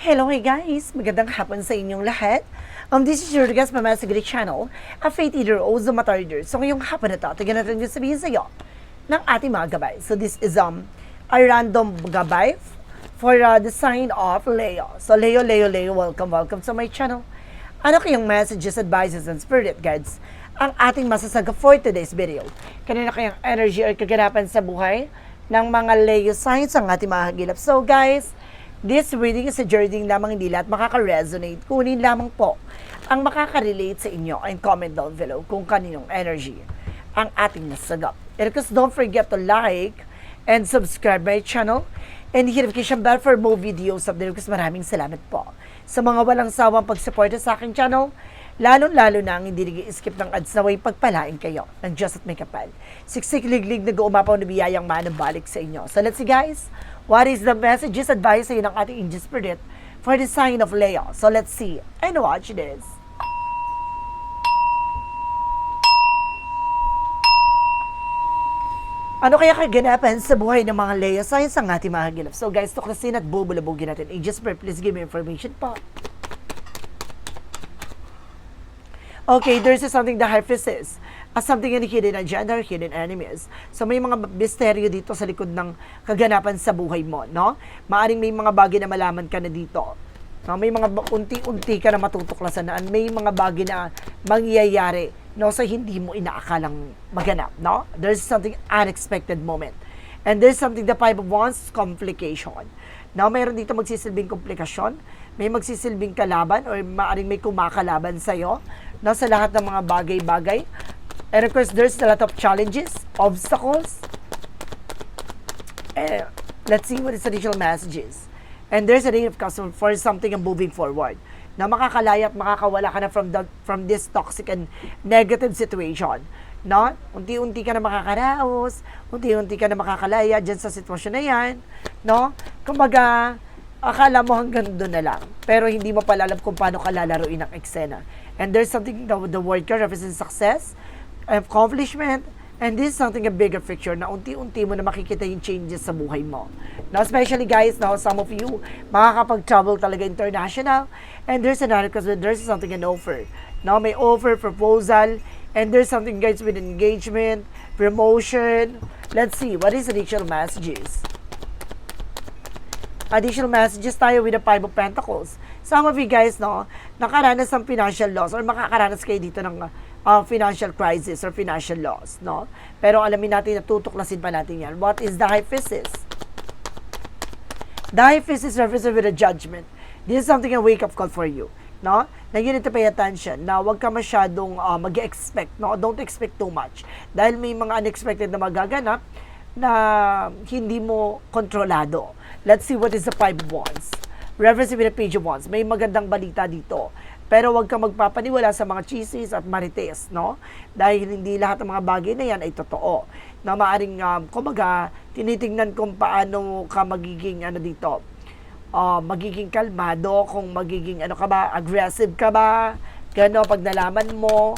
Hello, hey guys! Magandang hapon sa inyong lahat. Um, this is your guest, Mama Sigrid Channel, a faith eater o Zumatarder. So ngayong hapon na to, tignan natin yung sabihin sa iyo ng ating mga gabay. So this is um, a random gabay for uh, the sign of Leo. So Leo, Leo, Leo, welcome, welcome to my channel. Ano kayong messages, advices, and spirit guides ang ating masasaga for today's video? Kanina kayang energy or kaganapan sa buhay ng mga Leo signs ang ating mga hagilap. So guys, This reading is a journey lamang hindi lahat makaka-resonate. Kunin lamang po ang makaka-relate sa inyo and comment down below kung kaninong energy ang ating nasagap. And of course, don't forget to like and subscribe my channel and hit notification bell for more videos update because maraming salamat po sa mga walang sawang pagsuporta sa aking channel lalo-lalo na ang hindi nag-skip ng ads na way pagpalain kayo ng Diyos at may kapal. Siksik liglig nag-uumapaw na biyayang manabalik sa inyo. So let's see guys, what is the messages advice sa ng ating angel spirit for the sign of Leo? So let's see and watch this. Ano kaya kaganapan sa buhay ng mga Leo signs ang ating mga ginap? So guys, tuklasin at bubulabugin natin. Angel Spirit, please give me information po. Okay, there's something the hypothesis as something in hidden agenda or hidden enemies. So may mga misteryo dito sa likod ng kaganapan sa buhay mo, no? Maaring may mga bagay na malaman ka na dito. No, may mga unti-unti ka na matutuklasan na may mga bagay na mangyayari no sa hindi mo inaakalang maganap, no? There's something unexpected moment. And there's something the five of wands complication. Now, mayroon dito magsisilbing komplikasyon, may magsisilbing kalaban or maaring may kumakalaban sa iyo no, sa lahat ng mga bagay-bagay. And of course, there's a lot of challenges, obstacles. Eh, let's see what is additional messages. And there's a ring of cups for something and moving forward. Na makakalaya at makakawala ka na from, the, from this toxic and negative situation. No? Unti-unti ka na makakaraos, unti-unti ka na makakalaya dyan sa sitwasyon na yan. No? Kumbaga, akala mo hanggang doon na lang. Pero hindi mo pala alam kung paano ka lalaruin ang eksena. And there's something, the, the word ka represents success, accomplishment, and this is something a bigger picture na unti-unti mo na makikita yung changes sa buhay mo. Now, especially guys, now some of you makakapag-travel talaga international, and there's another because there's something an offer. Now, may offer, proposal, and there's something guys with engagement, promotion. Let's see, what is additional messages? additional messages tayo with the Five of Pentacles. Some of you guys, no, nakaranas ng financial loss or makakaranas kayo dito ng uh, financial crisis or financial loss, no? Pero alamin natin na tutuklasin pa natin yan. What is the Hiephysys? The Hiephysys represents with a judgment. This is something a wake-up call for you, no? Na you need to pay attention na huwag ka masyadong uh, mag-expect, no? Don't expect too much. Dahil may mga unexpected na magaganap na hindi mo kontrolado. Let's see what is the five of wands. The page of wands. May magandang balita dito. Pero huwag kang magpapaniwala sa mga chismis at marites, no? Dahil hindi lahat ng mga bagay na yan ay totoo. Na maaring, um, kumbaga, tinitingnan kung paano ka magiging, ano dito, uh, magiging kalmado, kung magiging, ano ka ba, aggressive ka ba, gano'n, pag nalaman mo,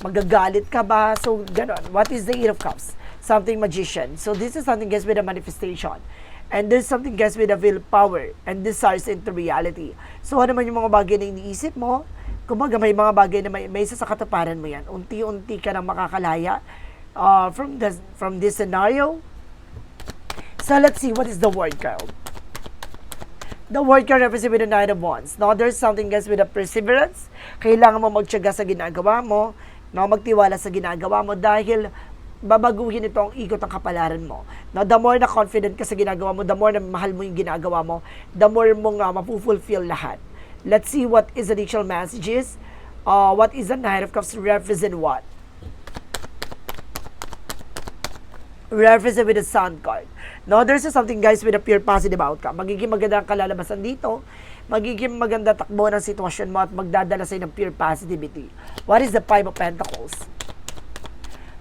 magagalit ka ba, so, gano'n. What is the Eight of Cups? Something magician. So, this is something guys with a manifestation. And there's something guys with a willpower and desires into reality. So ano man yung mga bagay na iniisip mo, kumbaga may mga bagay na may, may isa sa katuparan mo yan. Unti-unti ka na makakalaya uh, from, the, from this scenario. So let's see what is the word card. The word card represents with the Knight of Wands. Now, there's something guys with a perseverance. Kailangan mo magtyaga sa ginagawa mo. No, magtiwala sa ginagawa mo dahil babaguhin ito ang ikot ng kapalaran mo. Now, the more na confident ka sa ginagawa mo, the more na mahal mo yung ginagawa mo, the more mong uh, mapufulfill lahat. Let's see what is the additional messages. Uh, what is the Knight of Cups represent what? Represent with the Sun card. No, there's something guys with a pure positive outcome. Magiging maganda ang kalalabasan dito. Magiging maganda takbo ng sitwasyon mo at magdadala sa'yo ng pure positivity. What is the Five of Pentacles?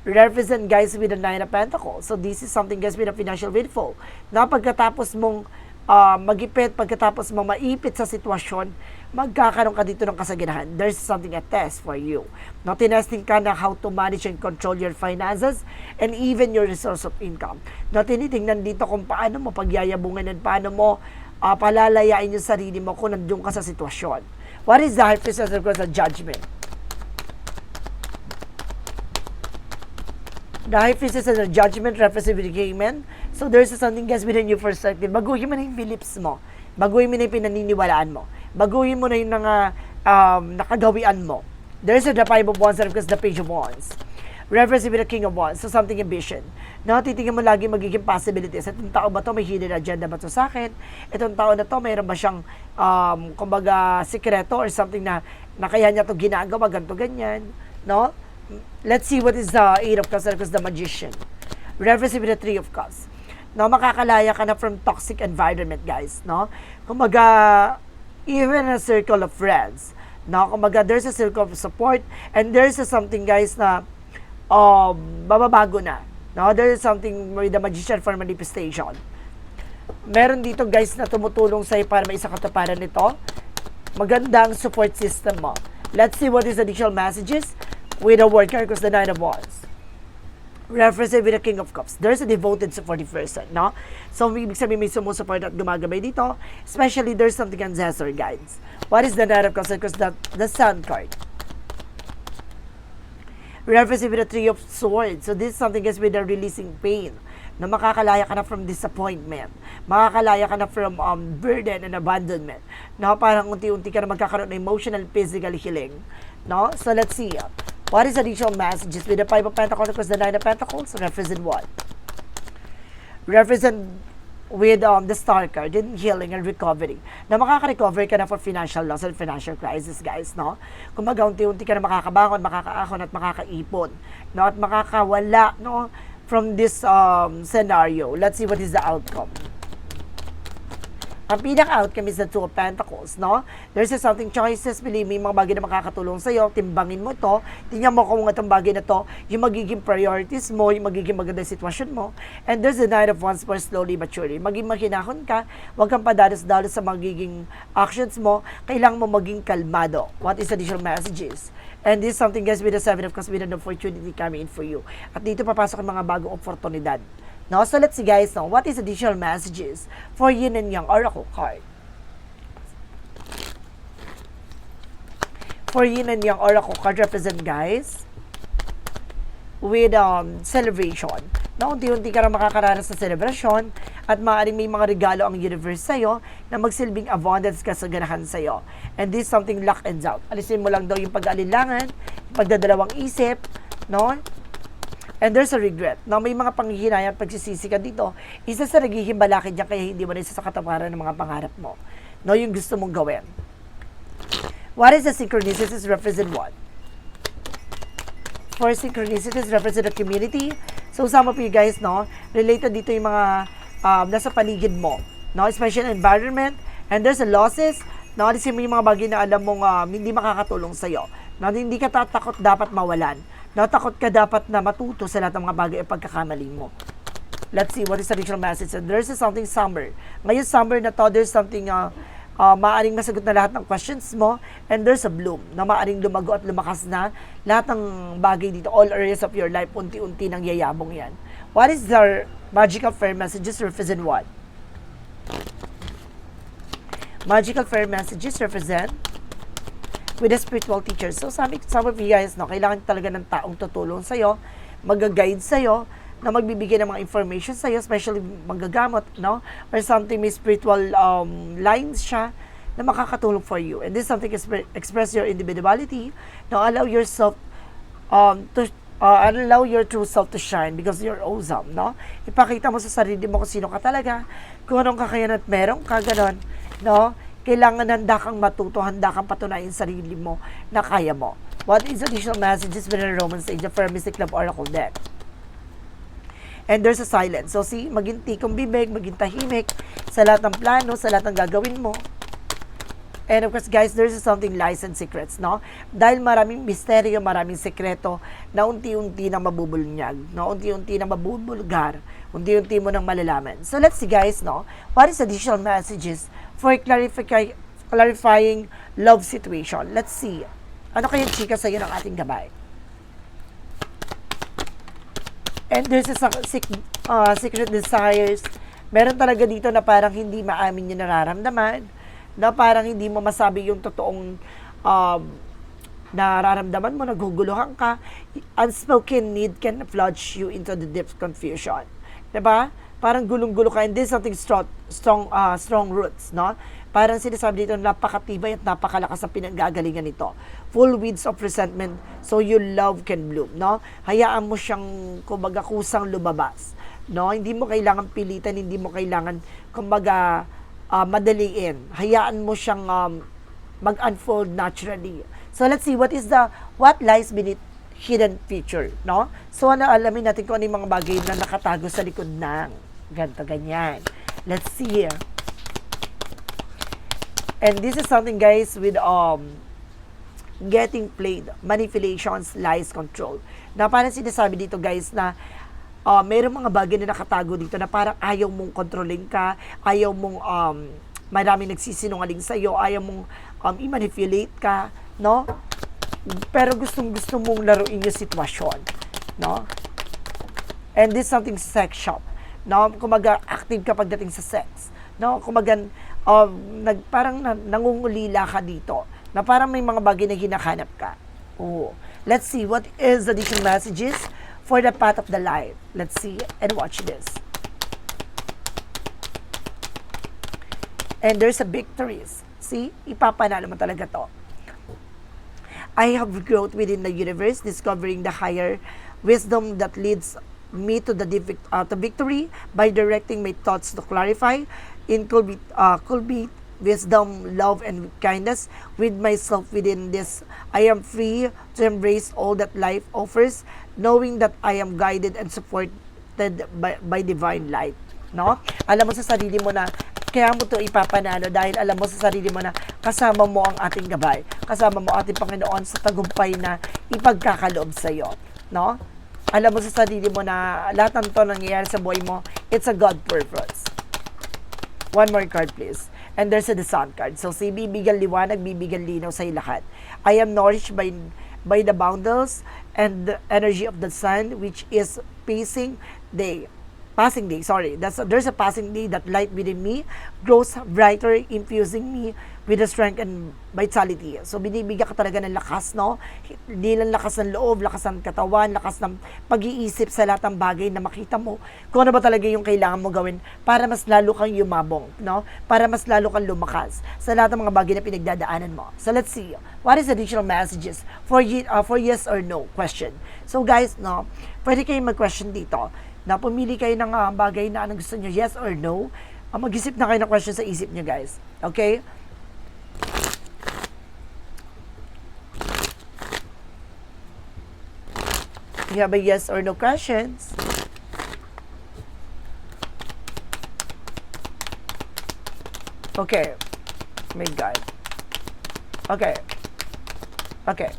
Represent guys with the Nine of Pentacles. So this is something guys with a financial windfall. Na pagkatapos mong uh, magipit, pagkatapos mong maipit sa sitwasyon, magkakaroon ka dito ng kasaganahan. There's something a test for you. No, tinesting ka na how to manage and control your finances and even your resource of income. No, tinitingnan dito kung paano mo pagyayabungan at paano mo uh, palalayain yung sarili mo kung nandun ka sa sitwasyon. What is the high priestess of course, the judgment? The high priestess is the judgment representative Haman. So there's something guys within your perspective. Baguhin mo na yung beliefs mo. Baguhin mo na yung pinaniniwalaan mo. Baguhin mo na yung mga um, nakagawian mo. There's a the five of wands course the page of wands. Reference with the king of wands. So something ambition. No, titingnan mo lagi magiging possibilities. Itong tao ba to may hidden agenda ba to sa akin? Itong tao na to mayroon ba siyang um, kumbaga sikreto or something na, na kaya niya to ginagawa ganto ganyan, no? Let's see what is the eight of cups because the magician. Reference with the three of cups. No, makakalaya ka na from toxic environment, guys, no? Kumbaga, even a circle of friends, no? Kumbaga, there's a circle of support and there's a something, guys, na um, bababago na. No, there is something with the magician for manifestation. Meron dito guys na tumutulong sa'yo para may isa katuparan nito. Magandang support system mo. Let's see what is additional messages with a worker because the Nine of Wands. Reference with the King of Cups. There's a devoted supportive person, no? So, ibig sabihin may sumusupport at gumagabay dito. Especially, there's something ancestor guides. What is the Nine of Cups? Because the, the Sun card reference with the Three of Swords. So this is something guys with the releasing pain na makakalaya ka na from disappointment. Makakalaya ka na from um, burden and abandonment. Na parang unti-unti ka na magkakaroon ng emotional, physical healing. No? So let's see. What is additional messages with the Five of Pentacles because the Nine of Pentacles represent what? Represent with um, the star card in healing and recovery. Na makaka-recover ka na for financial loss and financial crisis guys no? Kung unti-unti ka na makakabangon makakaahon at makakaipon no? At makakawala no? From this um, scenario. Let's see what is the outcome ang pinaka-outcome is the Two of Pentacles, no? There's something choices, believe me, mga bagay na makakatulong sa'yo, timbangin mo to, tingnan mo kung itong bagay na to, yung magiging priorities mo, yung magiging maganda sitwasyon mo, and there's the Nine of Wands for slowly but surely. Maging makinahon ka, huwag kang padalos-dalos sa magiging actions mo, kailangan mo maging kalmado. What is additional messages? And this is something guys with the Seven of Cups with an opportunity coming in for you. At dito papasok ang mga bagong oportunidad. No? So let's see guys, no? what is additional messages for Yin and Yang Oracle card? For Yin and Yang Oracle card represent guys with um, celebration. Na unti-unti ka na makakaranas sa celebration at maaaring may mga regalo ang universe sa'yo na magsilbing abundance kasaganahan sa'yo. And this is something luck and doubt. Alisin mo lang daw yung pag-alinlangan, yung pagdadalawang isip, no? And there's a regret. Na may mga panghihinayang at pagsisisi ka dito, isa sa naghihimbalakin niya kaya hindi mo na isa sa kataparan ng mga pangarap mo. No, yung gusto mong gawin. What is the synchronicities represent what? For synchronicities represent the community. So some of you guys, no, related dito yung mga um, nasa paligid mo. No, especially environment. And there's a losses. No, alisin mo yung mga bagay na alam mong um, hindi makakatulong sa'yo. No, hindi ka tatakot dapat mawalan natakot ka dapat na matuto sa lahat ng mga bagay at pagkakamali mo. Let's see, what is the additional message? And there's something summer. Ngayon, summer na to, there's something uh, uh, maaring masagot na lahat ng questions mo and there's a bloom na maaring lumago at lumakas na lahat ng bagay dito, all areas of your life, unti-unti nang yayabong yan. What is the magical fair messages represent what? Magical fair messages represent with a spiritual teacher. So sabi, some of you guys, no, kailangan talaga ng taong tutulong sa'yo, mag-guide sa'yo, na magbibigay ng mga information sa'yo, especially magagamot, no? Or something may spiritual um, lines siya na makakatulong for you. And this is something exp- express your individuality, no? Allow yourself um, to uh, allow your true self to shine because you're awesome, no? Ipakita mo sa sarili mo kung sino ka talaga, kung anong kakayanan at meron ka, ganon, no? Kailangan handa kang matuto, handa kang patunayan sarili mo na kaya mo. What is additional messages within the Roman stage of Mystic Love Oracle deck? And there's a silence. So, see, maging tikong bibig, maging tahimik sa lahat ng plano, sa lahat ng gagawin mo. And of course, guys, there's something lies and secrets, no? Dahil maraming misteryo, maraming sekreto na unti-unti na mabubunyag, no? Unti-unti na mabubulgar, unti-unti mo nang malalaman. So, let's see, guys, no? What is additional messages for clarify, clarifying love situation. Let's see. Ano kaya chika sa'yo ng ating gabay? And there's a uh, secret desires Meron talaga dito na parang hindi maamin yung nararamdaman, na parang hindi mo masabi yung totoong um, nararamdaman mo, naguguluhan ka. Unspoken need can plunge you into the deep confusion. 'Di ba? Parang gulong-gulo ka and this is something strong strong ah, strong roots, no? Parang sinasabi dito napakatibay at napakalakas ang pinanggagalingan nito. Full weeds of resentment so your love can bloom, no? Hayaan mo siyang kumbaga kusang lumabas, no? Hindi mo kailangan pilitan, hindi mo kailangan kumbaga ah, madaliin. Hayaan mo siyang um, mag-unfold naturally. So let's see what is the what lies beneath hidden feature, no? So ano alamin natin kung ano yung mga bagay na nakatago sa likod ng ganto ganyan. Let's see. And this is something guys with um getting played, manipulations, lies, control. Na parang sinasabi dito guys na uh, mayroong mga bagay na nakatago dito na parang ayaw mong kontrolin ka, ayaw mong um, maraming nagsisinungaling sa iyo, ayaw mong um, i-manipulate ka, no? Pero gustong gusto mong laruin yung sitwasyon, no? And this is something sex shop, no? Kumaga active ka pagdating sa sex, no? Kumaga um, nag, parang na, nangungulila ka dito, na parang may mga bagay na hinahanap ka. Oh. Let's see what is the additional messages for the path of the life. Let's see and watch this. And there's a victories. See, ipapanalo mo talaga to. I have growth within the universe, discovering the higher wisdom that leads me to the uh, to victory by directing my thoughts to clarify, inculcate, uh, cultivate wisdom, love, and kindness with myself within this. I am free to embrace all that life offers, knowing that I am guided and supported by, by divine light. No? Alam mo sa sarili mo na kaya mo to ipapanalo dahil alam mo sa sarili mo na kasama mo ang ating gabay. Kasama mo ating Panginoon sa tagumpay na ipagkakaloob sa iyo. No? Alam mo sa sarili mo na lahat ng to nangyayari sa buhay mo, it's a God purpose. One more card, please. And there's a the sun card. So, si bibigyan liwanag, bibigyan linaw sa lahat. I am nourished by by the bundles and the energy of the sun, which is passing day. Passing day, sorry. That's there's a passing day that light within me grows brighter, infusing me with the strength and vitality. So, binibigyan ka talaga ng lakas, no? Hindi lang lakas ng loob, lakas ng katawan, lakas ng pag-iisip sa lahat ng bagay na makita mo. Kung ano ba talaga yung kailangan mo gawin para mas lalo kang yumabong, no? Para mas lalo kang lumakas sa lahat ng mga bagay na pinagdadaanan mo. So, let's see. What is additional messages for, uh, for yes or no question? So, guys, no? Pwede kayong mag-question dito na pumili kayo ng uh, bagay na anong gusto nyo, yes or no. Uh, mag-isip na kayo ng question sa isip nyo, guys. Okay? You have a yes or no questions. Okay. My God. Okay. Okay.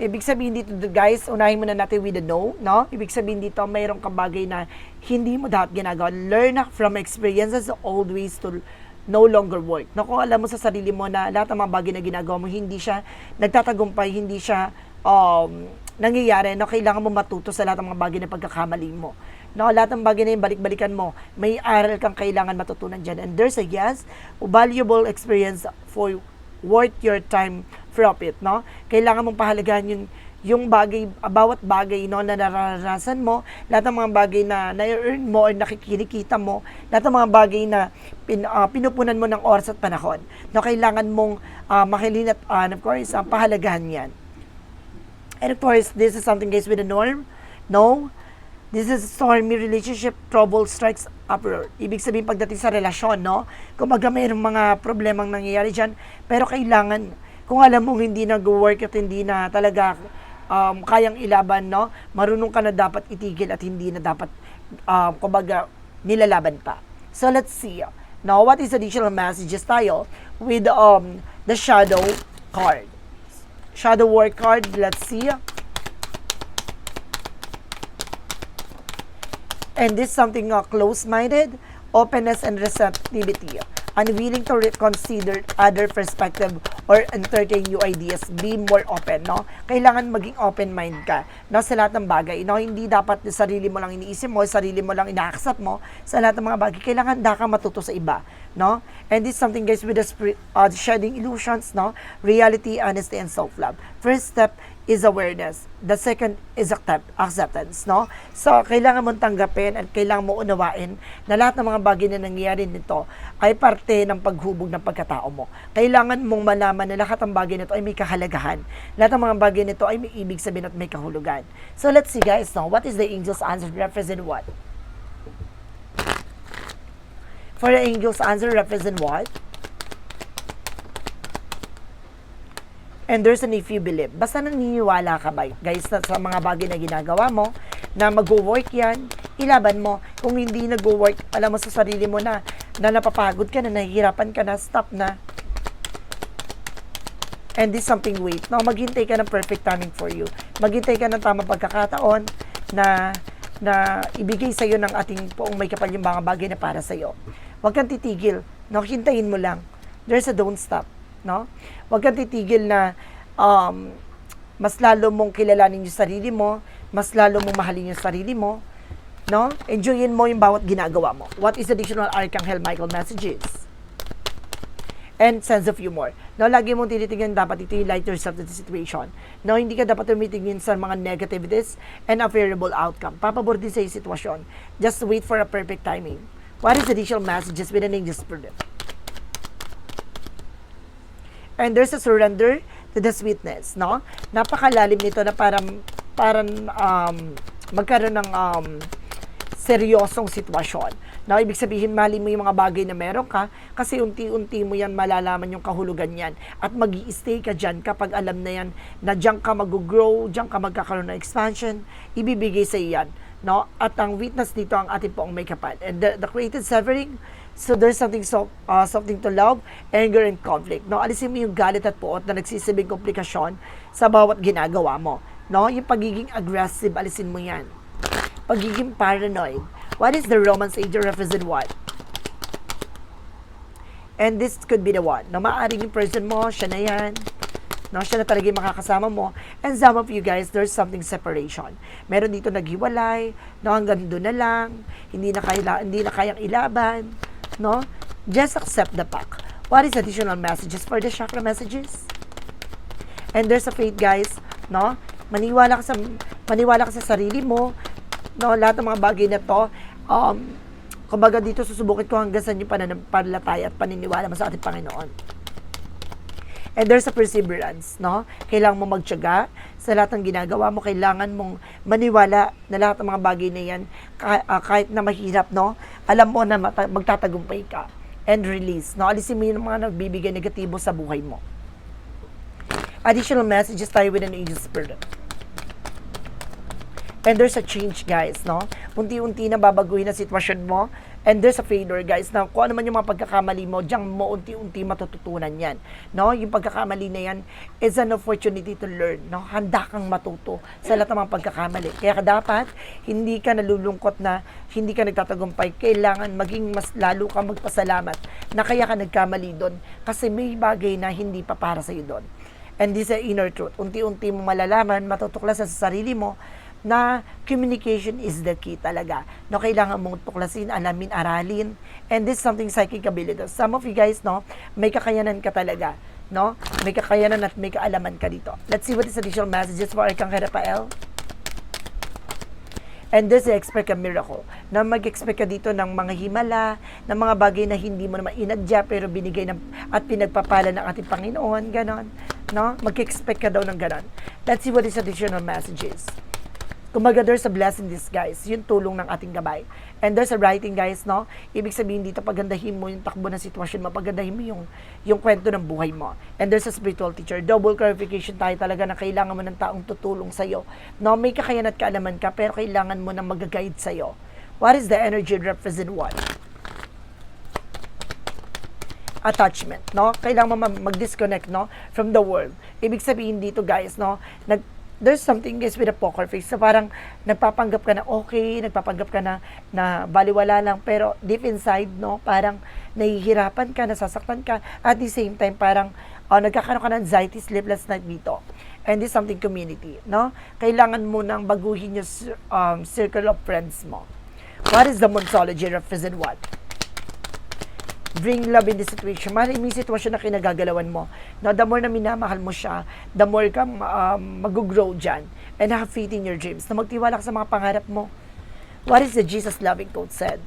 Ibig sabihin dito, guys, unahin muna natin with the no, no? Ibig sabihin dito, mayroong kang bagay na hindi mo dapat ginagawa. Learn from experiences old ways to no longer work. No, kung alam mo sa sarili mo na lahat ng mga bagay na ginagawa mo, hindi siya nagtatagumpay, hindi siya um, nangyayari, no, kailangan mo matuto sa lahat ng mga bagay na pagkakamali mo. No, lahat ng bagay na yung balik-balikan mo, may aral kang kailangan matutunan dyan. And there's a yes, valuable experience for worth your time from it, no? Kailangan mong pahalagahan yung yung bagay, bawat bagay no, na nararanasan mo, lahat ng mga bagay na na-earn mo or nakikinikita mo, lahat ng mga bagay na pin, uh, pinupunan mo ng oras at panahon. No, kailangan mong uh, makilin at uh, of course, uh, pahalagahan yan. And of course, this is something guys with a norm. No, This is stormy relationship, trouble strikes uproar. Ibig sabihin pagdating sa relasyon, no? Kumaga mayroong mga problemang nangyayari dyan, pero kailangan, kung alam mong hindi nag-work at hindi na talaga um, kayang ilaban, no? Marunong ka na dapat itigil at hindi na dapat, um, kumbaga, nilalaban pa. So let's see. Now, what is additional messages tayo with um, the shadow card? Shadow work card, let's see. And this something uh, close-minded, openness and receptivity. Unwilling to reconsider other perspective or entertain new ideas, be more open, no? Kailangan maging open mind ka, no? Sa lahat ng bagay, no? Hindi dapat sarili mo lang iniisip mo, sarili mo lang ina-accept mo sa lahat ng mga bagay. Kailangan da ka matuto sa iba, no? And this is something guys with the spirit, uh, shedding illusions, no? Reality, honesty, and self-love. First step is awareness. The second is accept, acceptance, no? So, kailangan mong tanggapin at kailangan mo unawain na lahat ng mga bagay na nangyayari nito ay parte ng paghubog ng pagkatao mo. Kailangan mong malaman na lahat ng bagay nito ay may kahalagahan. Lahat ng mga bagay nito ay may ibig sabihin at may kahulugan. So, let's see guys, no? What is the angel's answer represent what? For the angel's answer represent what? And there's an if you believe. Basta naniniwala ka ba, guys, sa mga bagay na ginagawa mo, na mag-work yan, ilaban mo. Kung hindi nag-work, alam mo sa sarili mo na, na napapagod ka na, nahihirapan ka na, stop na. And this something wait. No, maghintay ka ng perfect timing for you. Maghintay ka ng tamang pagkakataon na na ibigay sa iyo ng ating poong may kapal yung mga bagay na para sa iyo. Huwag kang titigil. No, hintayin mo lang. There's a don't stop, no? Huwag kang titigil na um, mas lalo mong kilalanin yung sarili mo, mas lalo mong mahalin yung sarili mo, no? Enjoyin mo yung bawat ginagawa mo. What is additional Archangel Michael messages? and sense of humor. No, lagi mong tinitingnan dapat ito yung light yourself to the situation. No, hindi ka dapat tumitingin sa mga negativities and unfavorable outcome. Papabor din sa sitwasyon. Just wait for a perfect timing. What is additional messages with an angel spirit? And there's a surrender to the sweetness, no? Napakalalim nito na parang parang um, magkaroon ng um, seryosong sitwasyon. Na ibig sabihin, mali mo yung mga bagay na meron ka kasi unti-unti mo yan malalaman yung kahulugan yan. At mag stay ka dyan kapag alam na yan na dyan ka mag-grow, dyan ka magkakaroon ng expansion, ibibigay sa yan. No? At ang witness dito ang ating poong may kapal. And the, the created severing, so there's something so, uh, something to love, anger, and conflict. No? Alisin mo yung galit at puot na nagsisibing komplikasyon sa bawat ginagawa mo. No? Yung pagiging aggressive, alisin mo yan pagiging paranoid. What is the romance angel represent what? And this could be the one. Na maaaring yung person mo, siya na yan. No, siya na talaga yung makakasama mo. And some of you guys, there's something separation. Meron dito naghiwalay, no, hanggang doon na lang, hindi na, kaya, hindi na kayang ilaban, no? Just accept the fact. What is additional messages for the chakra messages? And there's a faith, guys, no? Maniwala ka sa maniwala ka sa sarili mo, no? Lahat ng mga bagay na to, um, kumbaga dito susubukin ko hanggang sa yung pananampalataya at paniniwala mo sa ating Panginoon. And there's a perseverance, no? Kailangan mo magtiyaga sa lahat ng ginagawa mo. Kailangan mong maniwala na lahat ng mga bagay na yan, ah, kahit na mahirap, no? Alam mo na magtatagumpay ka. And release, no? Alisin mo yung mga nagbibigay negatibo sa buhay mo. Additional messages tayo with an angel spirit. And there's a change, guys, no? Unti-unti na babaguhin ang sitwasyon mo. And there's a failure, guys, na kung ano man yung mga pagkakamali mo, diyan mo unti-unti matututunan yan. No? Yung pagkakamali na yan is an opportunity to learn. No? Handa kang matuto sa lahat ng mga pagkakamali. Kaya dapat, hindi ka nalulungkot na hindi ka nagtatagumpay. Kailangan maging mas lalo ka magpasalamat na kaya ka nagkamali doon. Kasi may bagay na hindi pa para sa'yo doon. And this is inner truth. Unti-unti mo malalaman, matutuklasan sa sarili mo na communication is the key talaga. No, kailangan mong tuklasin, alamin, aralin. And this is something psychic ability. Some of you guys, no, may kakayanan ka talaga. No? May kakayanan at may kaalaman ka dito. Let's see what is additional messages for Arcangel Rafael. And this is expect a miracle. Na mag-expect ka dito ng mga himala, ng mga bagay na hindi mo naman inadya pero binigay ng, at pinagpapala ng ating Panginoon, ganon. No? Mag-expect ka daw ng ganon. Let's see what is additional messages. Kumbaga, there's a blessing this, guys. Yung tulong ng ating gabay. And there's a writing, guys, no? Ibig sabihin dito, pagandahin mo yung takbo ng sitwasyon mo, pagandahin mo yung, yung kwento ng buhay mo. And there's a spiritual teacher. Double clarification tayo talaga na kailangan mo ng taong tutulong sa'yo. No, may kakayan at kaalaman ka, pero kailangan mo ng mag-guide sa'yo. What is the energy represent what? attachment, no? Kailangan mo mag-disconnect, no? From the world. Ibig sabihin dito, guys, no? Nag there's something guys with a poker face. So parang nagpapanggap ka na okay, nagpapanggap ka na na baliwala lang pero deep inside no, parang nahihirapan ka, nasasaktan ka at the same time parang uh, nagkakaroon ka ng anxiety, sleepless night dito. And this is something community, no? Kailangan mo nang baguhin yung um, circle of friends mo. What is the Monsology represent what? Bring love in the situation. Maraming may sitwasyon na kinagagalawan mo. No, the more na minamahal mo siya, the more ka um, mag-grow dyan. And have faith in your dreams. Na magtiwala ka sa mga pangarap mo. What is the Jesus loving quote said?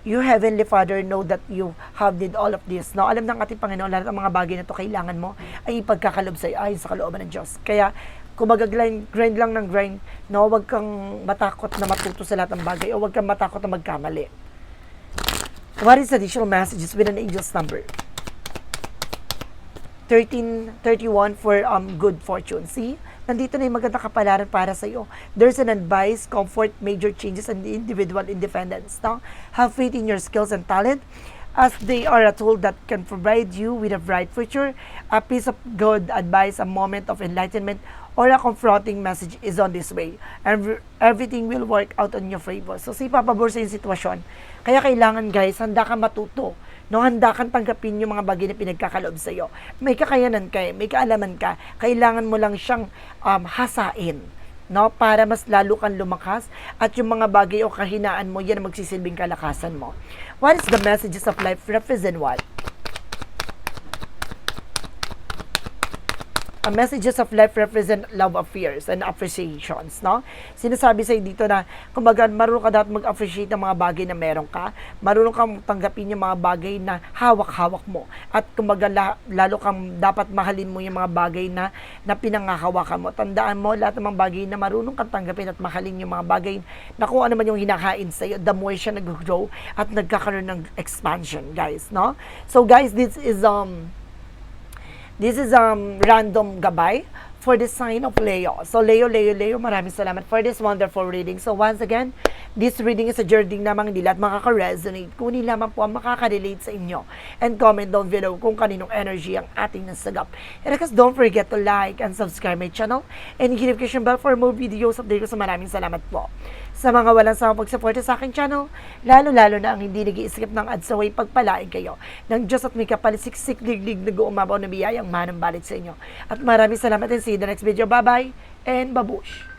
You Heavenly Father know that you have did all of this. No, alam ng ating Panginoon lahat ng mga bagay na to kailangan mo ay ipagkakalob sa iyo ayon sa kalooban ng Diyos. Kaya kumbaga grind, grind lang ng grind, no, wag kang matakot na matuto sa lahat ng bagay o wag kang matakot na magkamali. What is additional messages with an angel's number? 1331 for um good fortune. See? Nandito na yung magandang kapalaran para sa iyo. There's an advice, comfort, major changes, and individual independence. No? Have faith in your skills and talent as they are a tool that can provide you with a bright future, a piece of good advice, a moment of enlightenment, or a confronting message is on this way. And everything will work out on your favor. So, si papabor sa yung sitwasyon. Kaya kailangan guys, handa ka matuto. No, handa kang tanggapin yung mga bagay na pinagkakaloob sa iyo. May kakayanan ka, eh, may kaalaman ka. Kailangan mo lang siyang um, hasain no para mas lalo kang lumakas at yung mga bagay o kahinaan mo yan ang magsisilbing kalakasan mo what is the messages of life represent what ang messages of life represent love affairs and appreciations, no? Sinasabi sa'yo dito na, kumbaga, marunong ka dapat mag-appreciate ng mga bagay na meron ka, marunong kang tanggapin yung mga bagay na hawak-hawak mo, at kumbaga, la- lalo kang dapat mahalin mo yung mga bagay na, na pinangahawakan mo. Tandaan mo, lahat ng mga bagay na marunong kang tanggapin at mahalin yung mga bagay na kung ano man yung hinakain sa'yo, the more siya nag-grow at nagkakaroon ng expansion, guys, no? So, guys, this is, um, This is um random gabay for the sign of Leo. So Leo, Leo, Leo, maraming salamat for this wonderful reading. So once again, this reading is a journey lamang nila at makaka-resonate. Kunin lamang po ang makaka-relate sa inyo. And comment down below kung kaninong energy ang ating nasagap. And course, don't forget to like and subscribe my channel and hit notification bell for more videos update ko sa maraming salamat po. Sa mga walang sawang pagsuporta sa aking channel, lalo-lalo na ang hindi nag-iisip ng adsaway pagpalain kayo ng Diyos at may kapalisiksik liglig na guumabaw na biyayang manang balik sa inyo. At maraming salamat and see you in the next video. Bye-bye and babush!